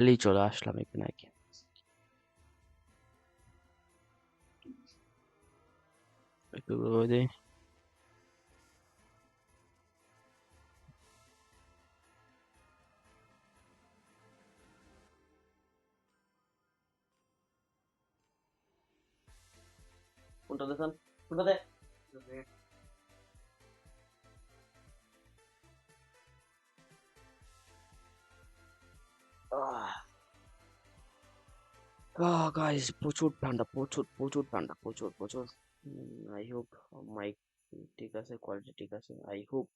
এলেই চলে আসলাম এখানে আর কি একটু করে দিই। কোনটা দেখান কোনটা দে গাইস প্রচুর ঠান্ডা প্রচুর প্রচুর ঠান্ডা প্রচুর প্রচুর আই হোপ মাইক ঠিক আছে কোয়ালিটি ঠিক আছে আই হোপ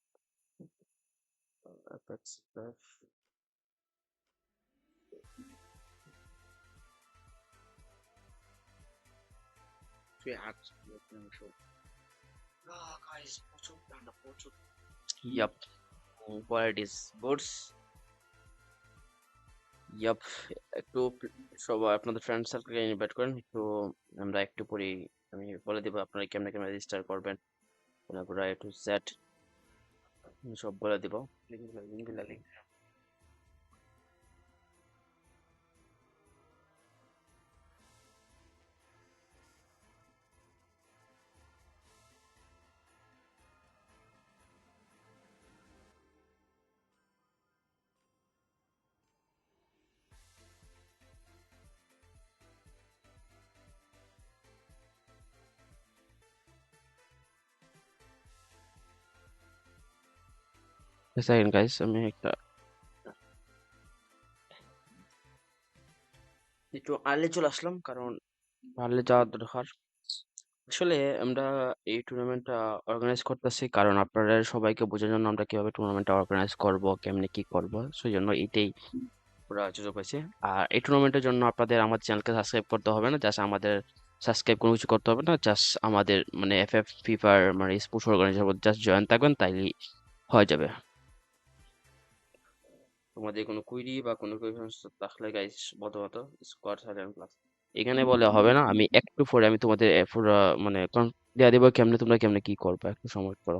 guys প্রচুর ঠান্ডা প্রচুর yup quality is goods Yep একটু সবাই আপনাদের ফ্রেন্ড সার্কেলকে ইনভাইট করেন, একটু আমরা একটু পরেই আমি বলে দেবো আপনারা কেমনে কেমনে রেজিস্টার করবেন পুরো এ টু জেড সব বলে দিব। সেকেন্ড গাইস আমি একটা একটু আর্লি চলে আসলাম কারণ আর্লি যাওয়ার দরকার। আসলে আমরা এই টুর্নামেন্টটা অর্গানাইজ করতেছি কারণ আপনাদের সবাইকে বোঝার জন্য আমরা কীভাবে টুর্নামেন্টটা অর্গানাইজ করব কেমনে কি করব সেই জন্য এটাই পুরো সুযোগ হয়েছে আর এই টুর্নামেন্টের জন্য আপনাদের আমাদের চ্যানেলকে সাবস্ক্রাইব করতে হবে না জাস্ট আমাদের সাবস্ক্রাইব কোনো কিছু করতে হবে না জাস্ট আমাদের মানে এফ এফ ফিফার মানে স্পোর্টস অর্গানাইজার জাস্ট জয়েন থাকবেন তাইলেই হয়ে যাবে। তোমাদের কোনো কুইরি বা কোনো কোয়েশন থাকলে গাইস প্রথমত স্কোয়াড সাইলেন্ট প্লাস এখানে বলে হবে না আমি একটু পরে আমি তোমাদের পুরো মানে দেওয়া দেবো কেমনে তোমরা কেমনে কি করবে একটু সময় করো।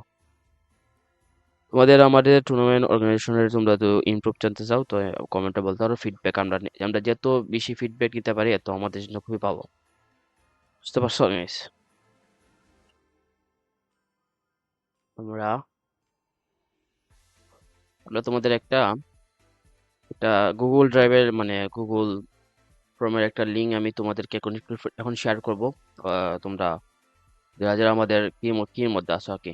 তোমাদের আমাদের টুর্নামেন্ট অর্গানাইজেশনের তোমরা তো ইমপ্রুভ জানতে চাও তো কমেন্টে বলতে পারো ফিডব্যাক আমরা আমরা যত বেশি ফিডব্যাক নিতে পারি এত আমাদের জন্য খুবই ভালো। বুঝতে পারছ গাইস আমরা আমরা তোমাদের একটা একটা গুগল ড্রাইভের মানে গুগল ক্রোমের একটা লিঙ্ক আমি তোমাদেরকে এখন এখন শেয়ার করব। তোমরা যারা যারা আমাদের কি কির মধ্যে আছো আর কি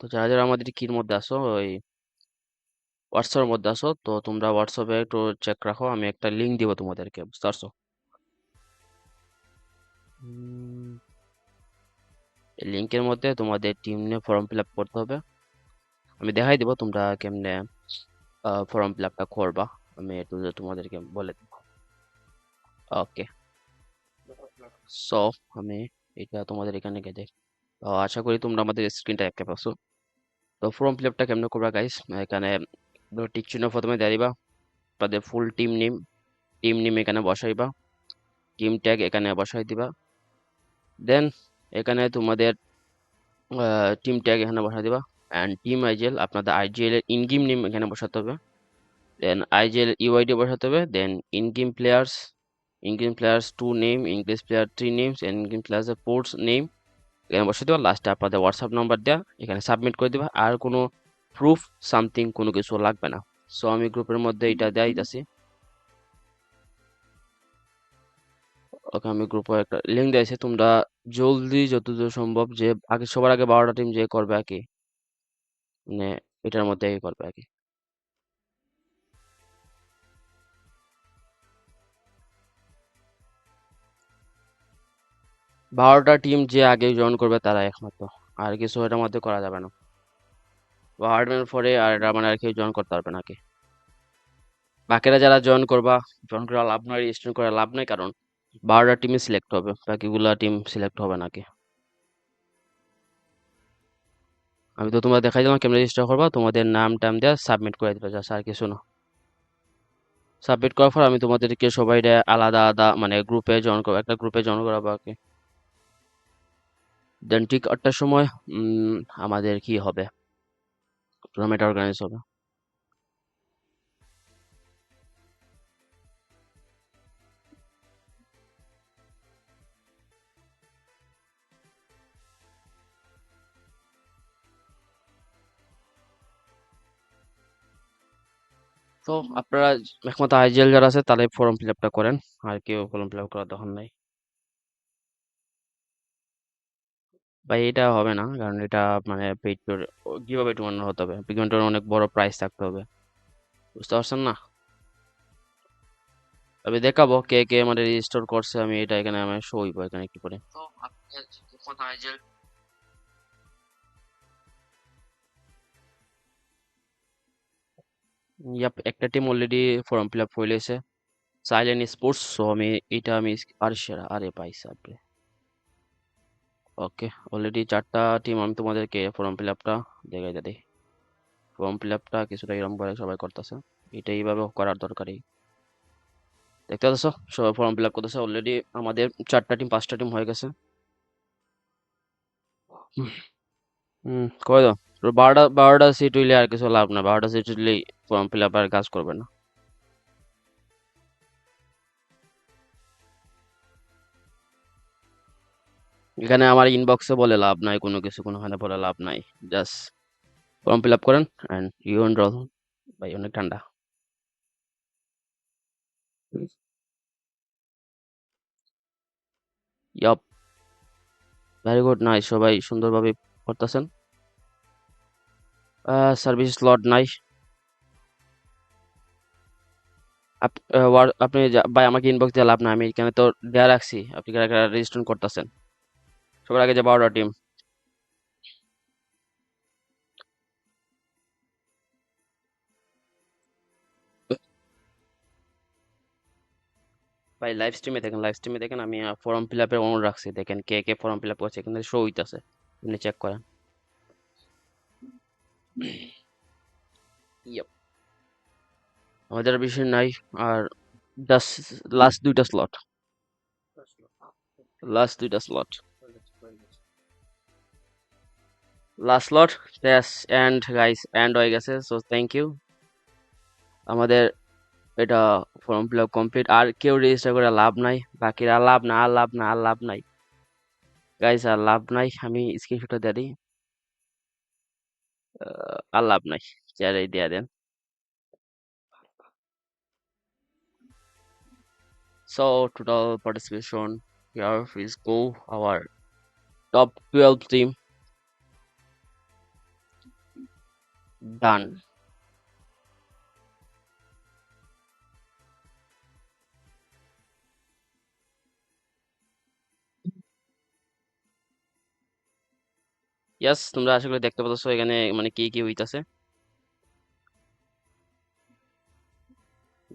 তো যারা যারা আমাদের কির মধ্যে আসো ওই হোয়াটসঅ্যাপের মধ্যে আসো তো তোমরা হোয়াটসঅ্যাপে একটু চেক রাখো আমি একটা লিঙ্ক দিব তোমাদেরকে বুঝতে পারছ? লিঙ্কের মধ্যে তোমাদের টিম নিয়ে ফর্ম ফিল আপ করতে হবে। আমি দেখাই দিব তোমরা কেমনে ফর্ম ফিল আপটা করবা। আমি একটু তোমাদেরকে বলে দেব। ওকে সো আমি এটা তোমাদের এখানে তো আশা করি তোমরা আমাদের স্ক্রিনটা দেখতে পাচ্ছ তো ফর্ম ফিল আপটা কেমনে করবা গাইস এখানে টিক চিহ্ন প্রথমে দিয়ে দিবা। তাদের full team name team name এখানে বসাইবা। টিম ট্যাগ এখানে বসাই দিবা। দেন এখানে তোমাদের টিম ট্যাগ এখানে বসাই দিবা। অ্যান্ড টিম আইজিএল আপনাদের আইজিএল এর ইন গেম নেম এখানে বসাতে হবে। দেন আইজিএল ইউআইডি বসাতে হবে। Then in game players in game players two name English player three names in game players four's name এখানে বসে দেবা লাস্টে আপনাদের হোয়াটসঅ্যাপ নাম্বার দেওয়া এখানে সাবমিট করে দেবা। আর কোনো প্রুফ সামথিং কোনো কিছু লাগবে না। সো আমি গ্রুপের মধ্যে এটা দেওয়াই আছি ওকে, আমি গ্রুপে একটা লিঙ্ক দিয়েছি। তোমরা জলদি, যতদূর সম্ভব যে আগে, সবার আগে বারোটা টিম যে করবে আর কি মানে এটার মধ্যে করবে কি বারোটা টিম যে আগে জয়েন করবে তারা একমাত্র। আর কিছু এটার মধ্যে করা যাবে না। বারোটার পরে আর এটা মানে আর কেউ জয়েন করতে পারবে নাকি বাকিরা যারা জয়েন করবা জয়েন করা লাভ নয় রেজিস্ট্রেশন করা লাভ নাই, কারণ বারোটা টিমই সিলেক্ট হবে। বাকিগুলা টিম সিলেক্ট হবে নাকি আমি তো তোমরা দেখাই দিলাম কেমন রেজিস্টার করবা, তোমাদের নাম টাম দেওয়া সাবমিট করে দিবে, যা আর কিছু না সাবমিট করার পর আমি তোমাদেরকে সবাই আলাদা আলাদা মানে গ্রুপে জয়েন করব, একটা গ্রুপে জয়েন করাবো কি দেন ঠিক আটটার সময় আমাদের কি হবে? টুর্নামেন্ট অর্গানাইজ হবে। তো আপনারা একমাত্র আইজিএল যারা আছে, তারাই ফর্ম ফিল আপটা করেন। আর কেউ ফর্ম ফিল আপ করার দরকার নাই। ভাই, এটা হবে না, কারণ এটা মানে পেইড কীভাবে টুর্নামেন্ট হতে হবে। পিগমেন্টের অনেক বড় প্রাইস থাকতে হবে। বুঝতে পারছেন না? তবে দেখাবো কে কে মানে রেজিস্টার করছে, আমি এটা এখানে আমি শো হইব, এখানে একটু করে তো আপনি আইজিএল ইয়াপ একটা team already form fill up হয়ে লেছে সাইলেন্ট স্পোর্টস সো আমি, এটা আমি আর সেরা, আরে পাইছি আপনি ওকে অলরেডি চারটা টিম আমি তোমাদেরকে ফর্ম ফিল আপটা দেখাই দিই। ফর্ম ফিল আপটা কিছুটা এরকম করে সবাই করতেছে, এটা এইভাবে করার দরকারই। দেখতে পাচ্ছ, সবাই ফর্ম ফিল আপ করতেছে অলরেডি আমাদের চারটা টিম পাঁচটা টিম হয়ে গেছে। হুম করে দাও? বারোটা বারোটা সিট হইলে আর কিছু লাভ না বারোটা সিট হইলে ফর্ম ফিল আপ আর কাজ করবে না। এখানে আমার ইনবক্সে বলে লাভ নাই, কোনো কিছু কোনোখানে বলে লাভ নাই। জাস্ট ফর্ম ফিল আপ করেন অ্যান্ড ইউ এনরোল ভাই, অনেক ঠান্ডা। ইয়াপ ভেরি গুড নাই সবাই সুন্দরভাবে করতেছেন। সার্ভিস স্লট নাই। আপনি ভাই, আমাকে ইনবক্স দিয়ে লাভ না আমি এখানে তো দেয়া রাখছি। আপনি রেজিস্ট্রেশন করতেছেন? সবার আগে যে বারোটা টিম ভাই লাইভ স্ট্রিমে দেখেন লাইভ স্ট্রিমে দেখেন, আমি ফর্ম ফিল আপের অন রাখছি। দেখেন কে কে ফর্ম ফিল আপ করছে, এখানে শো হইতেছে। আপনি চেক করেন। আমাদের বেশি নাই, আর জাস্ট লাস্ট দুইটা স্লট লাস্ট দুইটা slot last slot yes and guys end হয়ে গেছে সো থ্যাংক ইউ আমাদের এটা ফর্ম ফিল আপ কমপ্লিট আর কেউ রেজিস্টার করে লাভ নাই, বাকিরা লাভ না, আর লাভ না, আর লাভ নাই। গাইস আর লাভ নাই, আমি স্ক্রিনশটটা দিয়ে দিই। আর লাভ নাই চেয়ারে দিয়ে দেন So total participation here is go our top 12 team done. Yes, তোমরা আশা করি দেখতে পাচ্ছ এখানে মানে কি কি হইতাছে।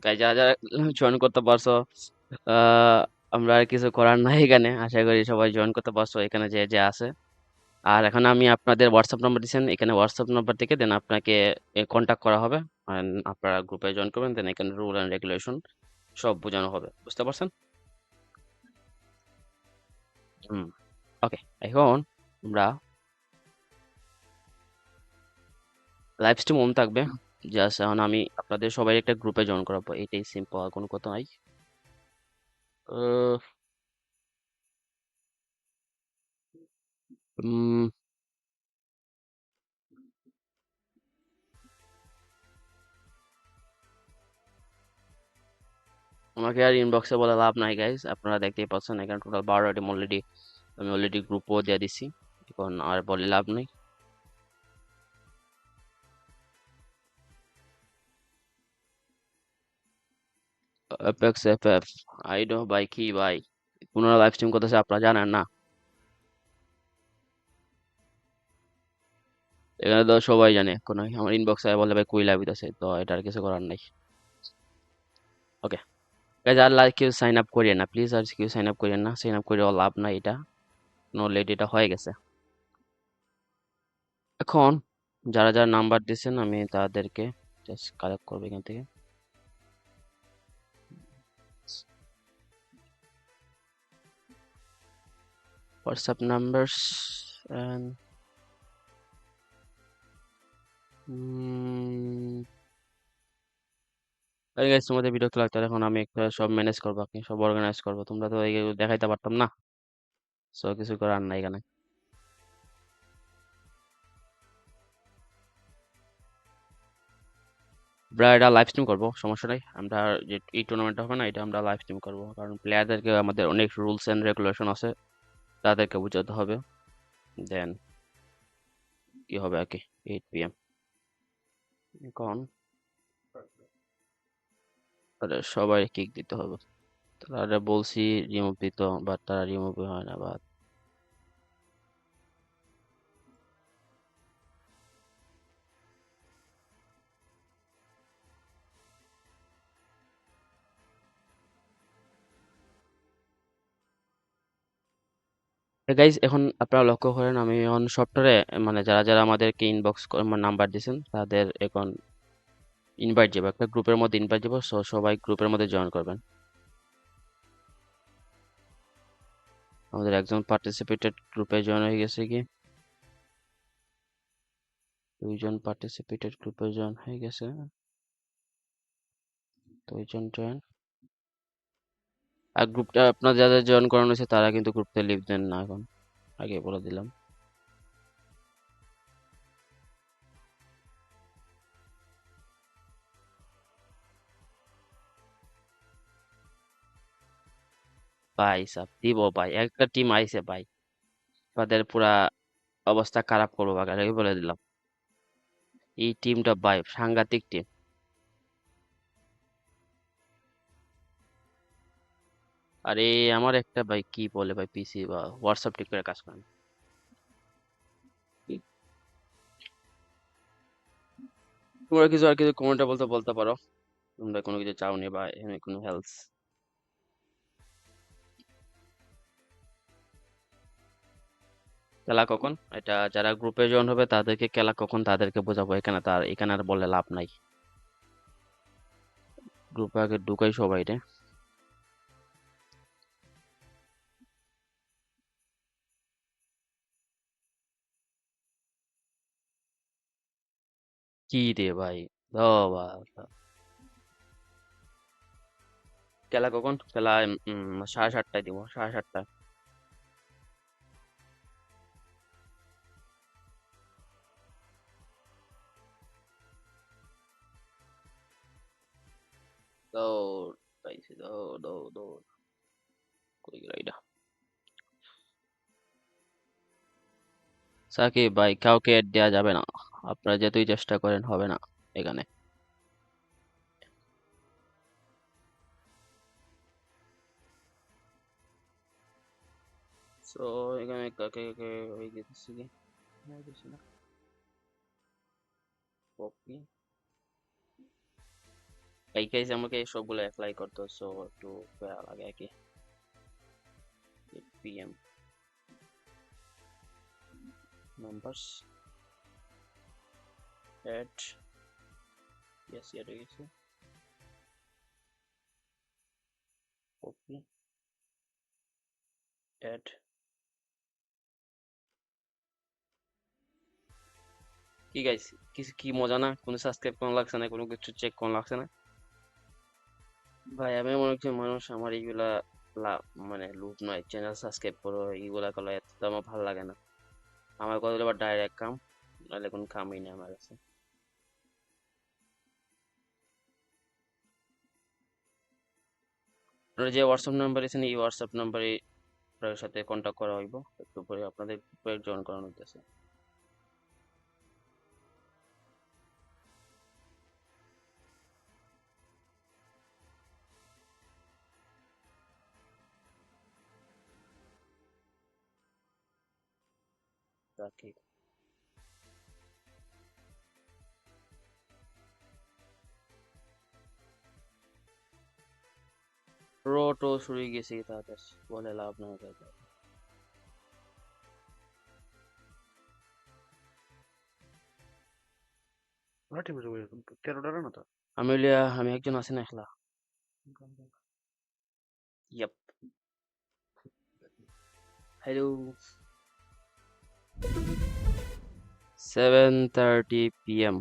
গাই যারা যারা জয়েন করতে পারছ আমরা আর কিছু করার নাই এখানে। আশা করি সবাই জয়েন করতে পারছ এখানে যে যে আছে। আর এখন আমি আপনাদের হোয়াটসঅ্যাপ নাম্বার দিচ্ছেন এখানে হোয়াটসঅ্যাপ নাম্বার থেকে দেন আপনাকে কন্ট্যাক্ট করা হবে। আপনারা গ্রুপে জয়েন করবেন দেন এখানে রুল অ্যান্ড রেগুলেশন সব বোঝানো হবে। বুঝতে পারছেন? হুম। ওকে এখন আমরা লাইভ স্ট্রিম অন থাকবে। জাস্ট এখন আমি আপনাদের সবাই একটা গ্রুপে জয়েন করাবো। এটাই সিম্পল আর কোনো কথা নাই। আমাকে আর ইনবক্সে বলে লাভ নাই গাইজ আপনারা দেখতেই পাচ্ছেন এখানে টোটাল বারোটা টিম অলরেডি আমি অলরেডি গ্রুপও দিয়ে দিছি। এখন আর বলে লাভ নেই। অ্যাপেক্স এফএফ আই ডো ভাই কি ভাই, পুনরায় লাইভ স্ট্রিম করতেছে, আপনারা জানেন না। এখানে তো সবাই জানে, কোনো আমার ইনবক্সে বলে ভাই কই লাইভ আছে তো এটা আর কিছু করার নাই। ওকে গাইজ আর লাইক কেউ সাইন আপ করিয়ে না প্লিজ আর কেউ সাইন আপ করিয়ে না সাইন আপ করে লাভ নাই এটা। অলরেডি এটা হয়ে গেছে। এখন যারা যারা নাম্বার দিয়েছেন আমি তাদেরকে জাস্ট কালেক্ট করব এখান থেকে। হোয়াটসঅ্যাপ নাম্বারস অ্যান্ড আরে গাইস তোমাদের বিরক্ত লাগতো এখন আমি একটা সব ম্যানেজ করব সব অর্গানাইজ করব। তোমরা তো দেখাইতে পারতাম না। সো কিছু করার নাই এখানে। আমরা লাইভ স্ট্রিম করব, সমস্যা নাই। আমরা যে, এই টুর্নামেন্টটা হবে না, এটা আমরা লাইভ স্ট্রিম করব। কারণ প্লেয়ারদেরকে আমাদের অনেক রুলস এন্ড রেগুলেশন আছে। তাদেরকে বোঝাতে হবে। দেন কি হবে আর কি? এইট পি এম এখন তাদের সবাই কিক দিতে হবে। তারা বলছি রিমুভ দিত বা তারা রিমুভ হয় না বা গাইজ এখন আপনারা লক্ষ্য করেন আমি এখন সফটওয়্যারে মানে যারা যারা আমাদেরকে ইনবক্স নাম্বার দিয়েছেন, তাদের এখন ইনভাইট যাব। একটা গ্রুপের মধ্যে ইনভাইট যাব, সো সবাই গ্রুপের মধ্যে জয়েন করবেন। আমাদের একজন পার্টিসিপেটেড গ্রুপে জয়েন হয়ে গেছে কি দুইজন পার্টিসিপেটেড গ্রুপে জয়েন হয়ে গেছে। দুইজন জয়েন আর গ্রুপটা আপনার যাদের জয়েন করানো হয়েছে, তারা কিন্তু গ্রুপতে লিভ দেন না এখন। আগে বলে দিলাম। ভাই সাব, দিব ভাই। একটা টিম আইছে ভাই। তাদের পুরা অবস্থা খারাপ করব আগে বলে দিলাম। এই টিমটা ভাই সাংঘাতিক টিম আরে আমার একটা ভাই, কি বলে ভাই পিসি বা হোয়াটসঅ্যাপ ঠিক করে কাজ করে না। তোমরা কিছু আর কিছু কমেন্টে বলতে বলতে পারো। তোমরা কোনো কিছু চাওনি বা এখানে কোনো হেল্প খেলা কখন? এটা যারা গ্রুপে জয়েন হবে, তাদেরকে খেলা কখন তাদেরকে বোঝাবো, এখানে তার, এখানে আর বলে লাভ নাই। গ্রুপে আগে ঢুকাই সবাই রে। কি রে ভাই? বাবা খেলা কখন? খেলা সাড়ে সাতটায় দিব, সাড়ে সাতটায় দৌড়, পাইছি, দৌড় সাকিব ভাই, কাউকে দেওয়া যাবে না। আপনারা যতই চেষ্টা করেন, হবে না এখানে। সো এখানে কাকে কাকে হয়ে গেছে কি? হয়ে গেছে না। কপি এই কেস আমাকে সবগুলো অ্যাপ্লাই করতে সো একটু প্যারা লাগে আর কি। PM numbers. Yes here it is copy. Add কি গাইস কিছু কি মজা না? কোনো সাবস্ক্রাইব কোন লাগছে না কোনো কিছু চেক কোন লাগছে না ভাই, আমি মনে হচ্ছে মানুষ আমার এইগুলা লাভ মানে লুপ নয় চ্যানেল সাবস্ক্রাইব করো, এইগুলা করলে এত আমার ভালো লাগে না। আমার কথা হলো ডাইরেক্ট কাম, নাহলে কোনো কামই নেই আমার কাছে। যে হোয়াটসঅ্যাপ নাম্বার এসেছেন এই হোয়াটসঅ্যাপ নাম্বারে আপনার সাথে কন্ট্যাক্ট করা হইব। একটু পরে আপনাদের জয়েন করানো রাখি। রোটো শুরু হয়ে গেছে তাদের বলে লাভ নাই তাদের তেরোটার না তো আমি হইলিয়া আমি একজন আছি না একলা। Yep. Hello seven thirty PM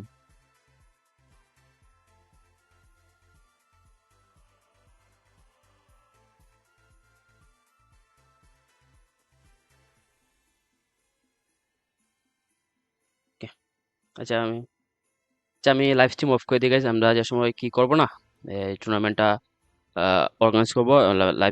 আচ্ছা আমি আচ্ছা আমি লাইভ স্ট্রিম অফ করে দিই গেছি আমরা যে সময় কি করব না, এই টুর্নামেন্টটা অর্গানাইজ করব লাইভ